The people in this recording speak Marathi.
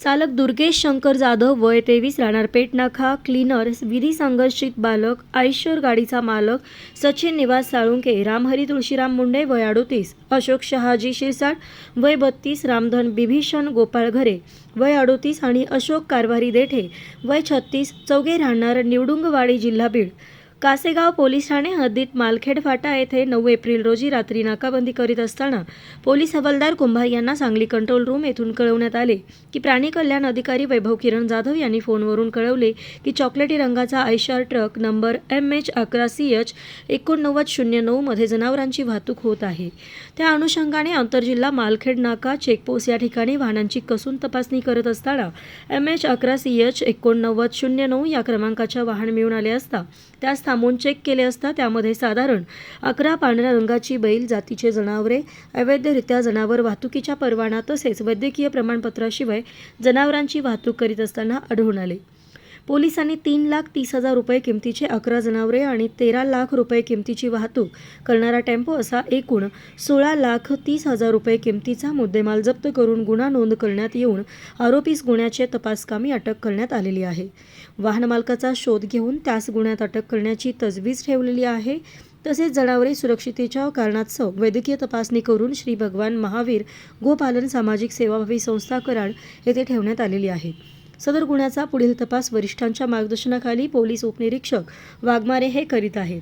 चालक दुर्गेश शंकर जाधव वय तेवीस राहणार पेटनाखा नाका क्लीनर विधी संघर्षित बालक आईश्वर गाडीचा मालक सचिन निवास साळुंके रामहरी तुळशीराम मुंडे वय अडोतीस अशोक शहाजी शिरसाट वय बत्तीस रामधन बिभीषण गोपाळ घरे वय अडोतीस आणि अशोक कारभारी देठे वय छत्तीस चौघे राहणार निवडुंगवाडी जिल्हा बीड. कासेगाव पोलीस ठाणे हद्दीत मालखेड फाटा येथे नऊ एप्रिल रोजी रात्री नाकाबंदी करीत असताना पोलीस हवालदार कुंभार यांना सांगली कंट्रोल रूम येथून कळवण्यात आले की प्राणी कल्याण अधिकारी वैभव किरण जाधव यांनी फोनवरून कळवले की चॉकलेटी रंगाचा Eicher truck number M H अकरा सी एच एकोणनव्वद शून्य नऊमध्ये जनावरांची वाहतूक होत आहे. त्या अनुषंगाने आंतरजिल्हा मालखेड नाका चेकपोस्ट या ठिकाणी वाहनांची कसून तपासणी करत असताना एम एच अकरा सी एच एकोणनव्वद शून्य नऊ या क्रमांकाच्या वाहन मिळून आले असता त्या सामून चेक केले असता त्यामध्ये साधारण अकरा पांढऱ्या रंगाची बैल जातीचे जनावरे अवैधरित्या जनावर वाहतुकीच्या परवाना तसेच वैद्यकीय प्रमाणपत्राशिवाय जनावरांची वाहतूक करीत असताना आढळून आले. पोलिसांनी तीन लाख तीस हजार रुपये किमतीचे अकरा जनावरे आणि तेरा लाख रुपये किमतीची वाहतूक करणारा टेम्पो असा एकूण सोळा लाख तीस हजार रुपये किमतीचा मुद्देमाल जप्त करून गुन्हा नोंद करण्यात येऊन आरोपीस गुन्ह्याचे तपासकामी अटक करण्यात आलेली आहे. वाहन मालकाचा शोध घेऊन त्यास गुन्ह्यात अटक करण्याची तजवीज ठेवलेली आहे. तसेच जनावरे सुरक्षितेच्या कारणास्तव वैद्यकीय तपासणी करून श्री भगवान महावीर गोपालन सामाजिक सेवाभावी संस्था कराड येथे ठेवण्यात आलेली आहे. सदर गुन्ह्याचा पुढील तपास वरिष्ठांच्या मार्गदर्शनाखाली पोलीस उपनिरीक्षक वाघमारे हे करीत आहेत.